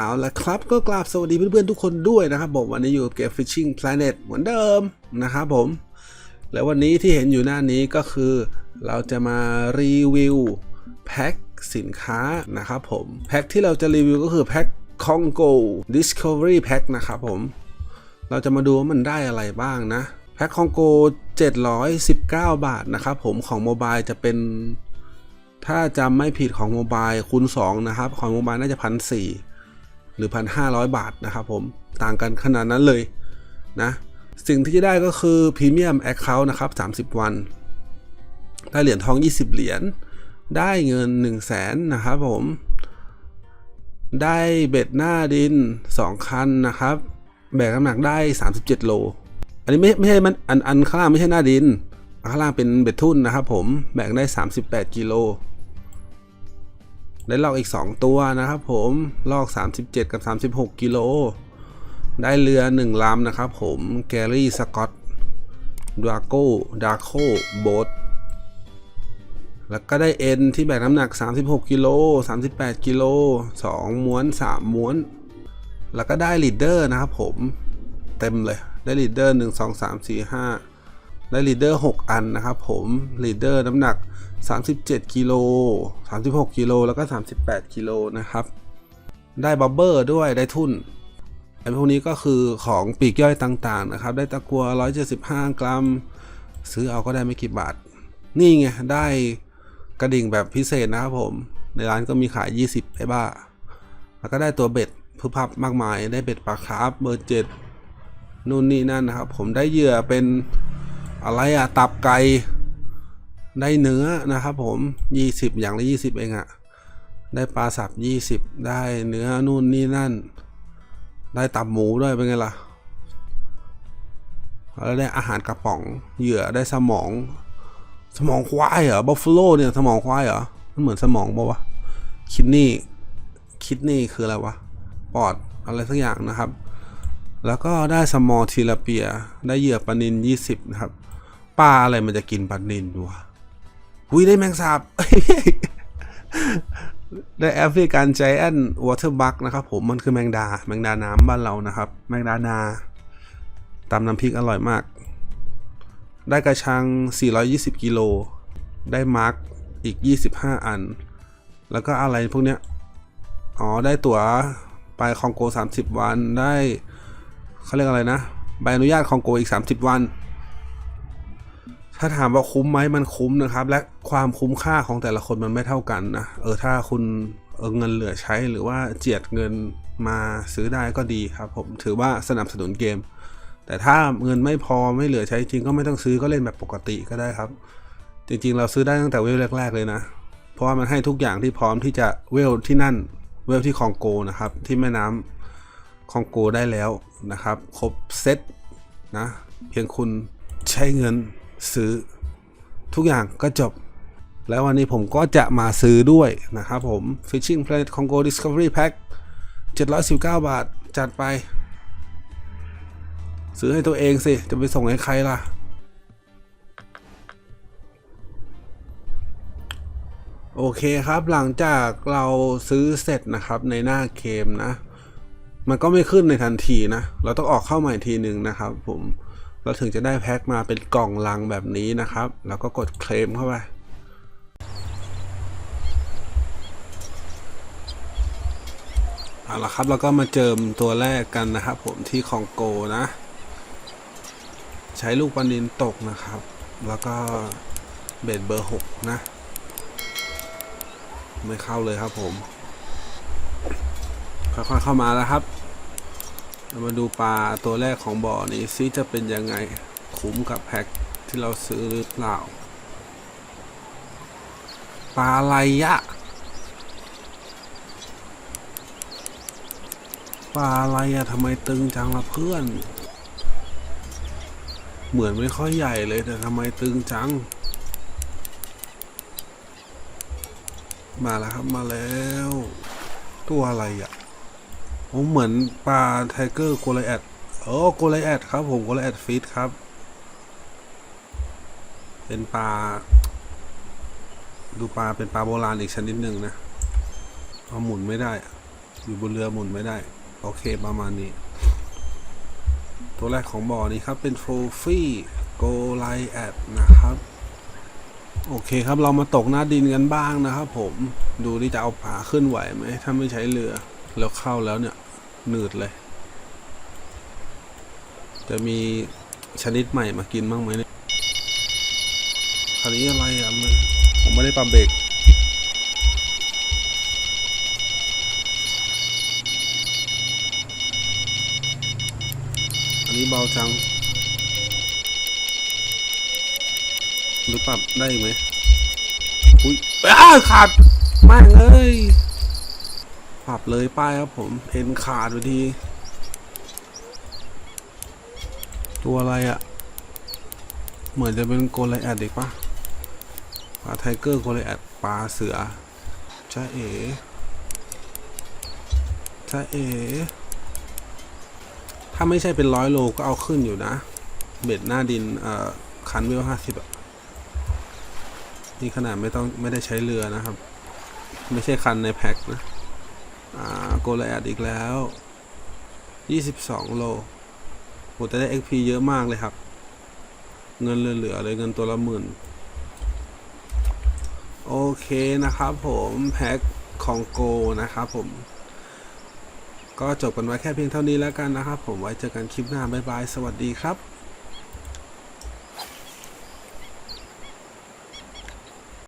เอาละครับก็กราบสวัสดีเพื่อนๆทุกคนด้วยนะครับผมวันนี้อยู่เกม Fishing Planet เหมือนเดิมนะครับผม แล้ววันนี้ที่เห็นอยู่หน้านี้ก็คือเราจะมารีวิวแพ็คสินค้านะครับผม แพ็คที่เราจะรีวิวก็คือแพ็ค Congo Discovery Pack นะครับผม เราจะมาดูว่ามันได้อะไรบ้างนะ แพ็ค Congo 719 บาทนะครับผมของโมบายจะเป็น ถ้าจำไม่ผิดของโมบายคูณ2นะครับของโมบายน่าจะพันสี่ หรือ 1,500 บาทนะครับผมต่างกันขนาดนั้นเลยนะสิ่งที่จะได้ก็คือพรีเมียมแอคเคาท์นะครับ 30 วัน ได้เหรียญทอง 20 เหรียญได้เงิน 1 0 0 0 0แสนนะครับผม ได้เบ็ดหน้าดิน 2 คันนะครับ แบกน้ำหนักได้ 37 โล อันนี้ไม่ไม่ใช่มันอันอันข้างล่างไม่ใช่หน้าดิน ข้างล่างเป็นเบ็ดทุ่นนะครับผม แบกได้ 38 กิโล ได้ลอกอีก 2 ตัวนะครับผมลอก 37 กับ 36 กิโล ได้เรือ 1ลำนะครับผมแกรี่สกอตดราโก้ดาโคโบทแล้วก็ได้เอ็นที่แบกน้ำหนัก 36กิโล38กิโล2ม้วน 3 ม้วน แล้วก็ได้ลีดเดอร์นะครับผมเต็มเลย ได้ลีดเดอร์ 1 2 3 4 5 ได้ลีดเดอร์6อันนะครับผมลีดเดอร์น้ำหนัก 37กิโล36กิโลแล้วก็ 38กิโลนะครับ ได้บับเบอร์ด้วยได้ทุนไอ้พวกนี้ก็คือของปีกย่อยต่างๆนะครับ ได้ตะกัว 175 กรัม ซื้อเอาก็ได้ไม่กี่บาท นี่ไง ได้กระดิ่งแบบพิเศษนะครับผม ในร้านก็มีขาย 20ไอ้บ้า แล้วก็ได้ตัวเบ็ดพึบพับมากมาย ได้เบ็ดปลาคาร์ฟเบอร์เจ็ดนู่นนี่นั่นนะครับ ผมได้เหยื่อเป็น อะไรอะตับไก่ได้เนื้อนะครับผม20 อย่างละ20 เองอะได้ปลาสับ20 ได้เนื้อนู่นนี่นั่น ได้ตับหมูด้วยเป็นไงล่ะแล้วได้อาหารกระป๋องเหยื่อได้สมอง สมองควายเหรอบัฟฟ a โลเนี่ยสมองควายเหรอมันเหมือนสมองปะวะคิดนี่คิดนี่คืออะไรวะปอดอะไรสักอย่างนะครับ แล้วก็ได้สมอทีลาเปีย ได้เหยื่อปลานิน 20 นะครับ ปลาอะไรมันจะกินปลานินวะหุยได้แมงสาบได้แอฟริกันไจแอนวอเตอร์บักนะครับผมมันคือแมงดา แมงดาน้ำบ้านเรานะครับ แมงดานาตำน้ำพริกอร่อยมาก ได้กระชัง 420 กิโล ได้มาร์กอีก 25 อัน แล้วก็อะไรพวกเนี้ย อ๋อ ได้ตั๋วไปคองโก 30 วัน ได้เขาเรียกอะไรนะ ใบอนุญาตคองโกอีก 30 วัน ถ้าถามว่าคุ้มไหมมันคุ้มนะครับ และความคุ้มค่าของแต่ละคนมันไม่เท่ากันนะเออถ้าคุณเออเงินเหลือใช้หรือว่าเจียดเงินมาซื้อได้ก็ดีครับผมถือว่าสนับสนุนเกม แต่ถ้าเงินไม่พอไม่เหลือใช้จริงก็ไม่ต้องซื้อก็เล่นแบบปกติก็ได้ครับ จริงๆ เราซื้อได้ตั้งแต่เวลแรก ๆ เลยนะ เพราะว่ามันให้ทุกอย่างที่พร้อมที่จะเวลที่นั่นเวลที่คองโกนะครับ ที่แม่น้ำคองโกได้แล้วนะครับ ครบเซตนะเพียงคุณใช้เงิน ซื้อ ทุกอย่างก็จบ แล้ววันนี้ผมก็จะมาซื้อด้วยนะครับผม Fishing Planet Congo Discovery Pack 719 บาทจัดไป ซื้อให้ตัวเองสิ จะไปส่งให้ใครล่ะ โอเคครับหลังจากเราซื้อเสร็จนะครับในหน้าเกมนะ มันก็ไม่ขึ้นในทันทีนะ เราต้องออกเข้าใหม่ทีหนึ่งนะครับผม เราถึงจะได้แพ็คมาเป็นกล่องลังแบบนี้นะครับ แล้วก็กดเคลมเข้าไปเอาละครับแล้วก็มาเจิมตัวแรกกันนะครับ ผมที่คองโกนะ ใช้ลูกปลนินตกนะครับ แล้วก็เบ็ดเบอร์หกนะ ไม่เข้าเลยครับผมค่อยๆเข้ามาแล้วครับ เรามาดูปลาตัวแรกของบ่อนี้ซิจะเป็นยังไงคุ้มกับแพ็คที่เราซื้อหรือเปล่า ปลาอะไรอะปลาอะไรอะทำไมตึงจังละเพื่อน เหมือนไม่ค่อยใหญ่เลยแต่ทำไมตึงจัง มาแล้วครับมาแล้ว ตัวอะไรอะ่ะ ผมเหมือนปลาไทเกอร์โกลแอดโอ้โกลแอดครับผมโกลแอดฟิตครับ เป็นปลา ดูปลาเป็นปลาโบราณอีกชนิดหนึ่งนะเอาหมุนไม่ได้ อยู่บนเรือหมุนไม่ได้ โอเคประมาณนี้ ตัวแรกของบ่อนี้ครับ เป็นโทรฟี่โกไลแอดนะครับ โอเคครับเรามาตกหน้าดินกันบ้างนะครับผมดูดิจะเอาปลาขึ้นไหวไหมถ้าไม่ใช้เรือแล้วเข้าแล้วเนี่ย หนืดเลย จะมีชนิดใหม่มากินบ้างไหมเนี่ยคันนี้อะไรอะมันผมไม่ได้ปรับเบรกอันนี้เบาจัง หรือปรับได้ไหมอุ้ยอ้าขาดม่งเอ้ย ปรับเลยป้ายครับผมเอ็นขาดไปที ตัวอะไรอะ่ะ เหมือนจะเป็นโกลไลแอดอีกปะปลาไทเกอร์โกลไลแอดปลาเสือจ้าเอ๋จ้าเอ๋ถ้าไม่ใช่เป็นร้อยโลก็เอาขึ้นอยู่นะ เบ็ดหน้าดินเอ่อคันเวห้าสิบอะนี่ขนาดไม่ต้องไม่ได้ใช้เรือนะครับ ไม่ใช่คันในแพ็คนะ อ่าโกลแอดอีกแล้ว 22 โลโหแต่ได้ XP เยอะมากเลยครับ เงินเหลือๆเลยเงินตัวละหมื่น โอเคนะครับผมแพ็คของโกนะครับผม ก็จบกันไว้แค่เพียงเท่านี้แล้วกันนะครับผมไว้เจอกันคลิปหน้า บ๊ายบาย สวัสดีครับ